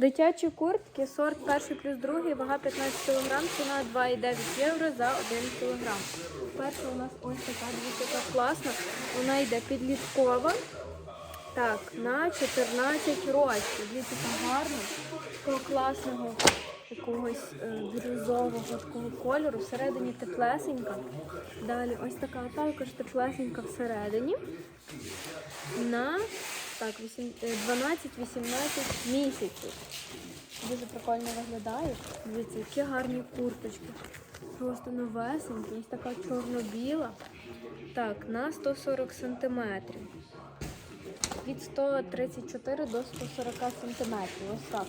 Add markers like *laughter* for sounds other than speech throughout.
Дитячі куртки, сорт перший плюс другий, вага 15 кг, ціна 2,9 євро за 1 кг. Перша у нас ось така яка класна. Вона йде підліткова. Так, на 14 років. Дивіться, яка гарна. Такого класного якогось е, бірюзового такого кольору. Всередині теплесенька. Далі ось така також теплесенька всередині. На так, е, 12-18 місяців. Дуже прикольно виглядає. Дивіться, які гарні курточки. Просто новесенькі. Ось така чорно-біла. Так, на 140 сантиметрів. Від 134 до 140 сантиметрів. Ось так.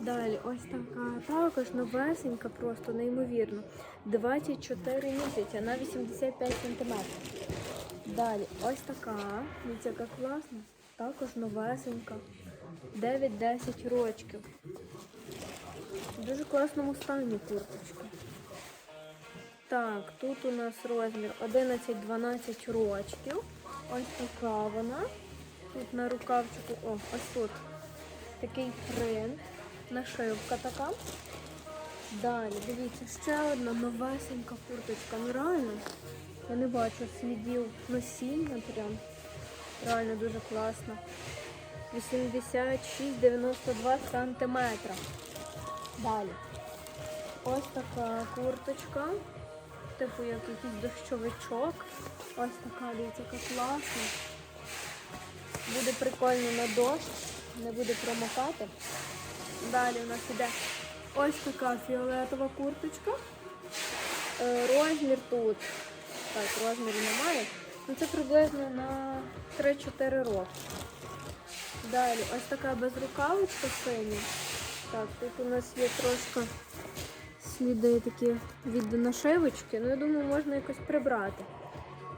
Далі, ось така також новесенька, просто неймовірно. 24 місяці на 85 сантиметрів. Далі, ось така. Дивіться, яка класна. Також новесенька. 9-10 рочків. В дуже класному стані курточка. Так, тут у нас розмір 11-12 рочків. Ось така вона. Тут на рукавчику, о, ось тут такий принт, нашивка така. Далі, дивіться, ще одна новесенька курточка. Ну реально, я не бачу слідів носіння прям. Реально дуже класно. 86-92 сантиметра. Далі. Ось така курточка. Типу як якийсь дощовичок. Ось така, дивіться, класна. Буде прикольно на дощ, не буде промокати. Далі у нас іде ось така фіолетова курточка. Е, Розмір тут. Так, розміру немає. Ну це приблизно на 3-4 роки. Далі ось така безрукавочка синя. Так, тут у нас є трошки сліди такі від нашивочки. Ну я думаю, можна якось прибрати.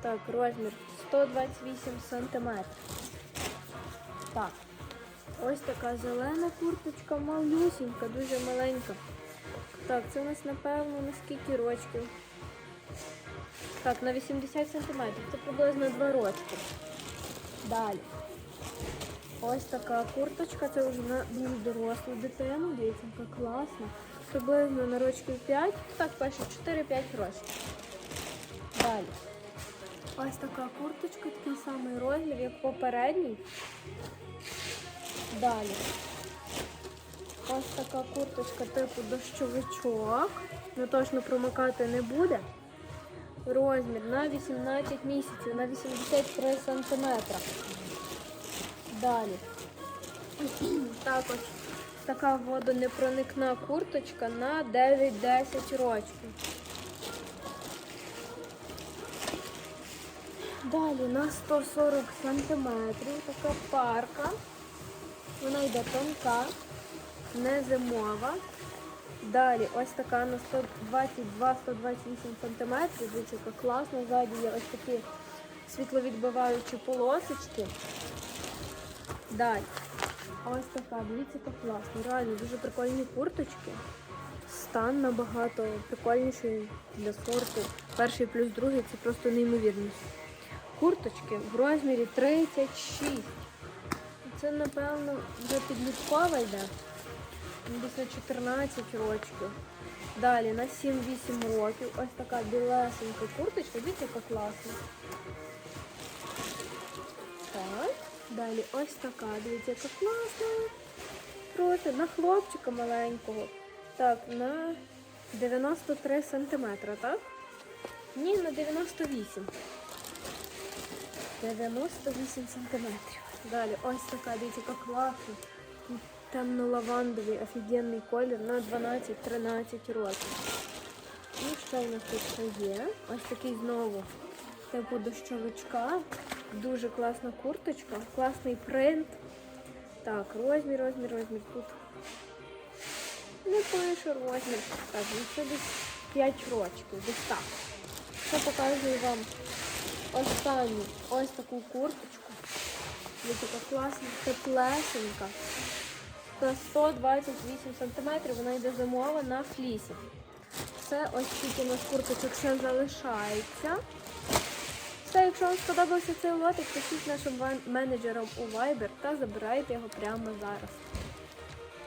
Так, розмір 128 сантиметрів. Так. Ось така зелена курточка, малюсінька, дуже маленька. Так, це у нас, напевно, на скільки рочків? Так, на 80 сантиметрів. Це приблизно 2 рочки. Далі. Ось така курточка, це вже на більш дорослу дитину. Дивіться, класна. Приблизно на рочків 5. Так, пише 4-5 рочків. Далі. Ось така курточка, такий самий розмір, як попередній. Далі. Ось така курточка типу дощовичок. Ну точно промокати не буде. Розмір на 18 місяців, на 83 сантиметра. Далі. *clears throat* Також така водонепроникна курточка на 9-10 років. Далі на 140 сантиметрів така парка. Вона йде тонка, не зимова. Далі ось така на 122-128 сантиметрів. Дивіться, яка класна. Ззаді є ось такі світловідбиваючі полосочки. Далі. Ось така, дивіться, яка класна. Реально дуже прикольні курточки. Стан набагато прикольніший для сорту. Перший плюс другий це просто неймовірно. Курточки в розмірі 36. Це, напевно, вже підліткова йде. Ну, Десь на 14 років. Далі на 7-8 років. Ось така білесенька курточка. Дивіться, яка класна. Так. Далі ось така. Дивіться, яка класна. Просто на хлопчика маленького. Так, на 93 сантиметра, так? Ні, на 98. 98 сантиметрів. Далі ось така, дивіться, яка класна. Темно-лавандовий офігенний колір на 12-13 років. І що у нас тут ще є? Ось такий знову типу дощовичка. Дуже класна курточка, класний принт. Так, розмір, розмір, розмір. Тут не пише розмір. Ну це десь 5 років, десь так. Ще показую вам останню ось таку курточку. Ось така класна, теплесенька. На 128 см вона йде зимова на флісі. Все, ось тільки у нас курточок залишається. Все, якщо вам сподобався цей лотик, пишіть нашим менеджерам у Viber та забирайте його прямо зараз.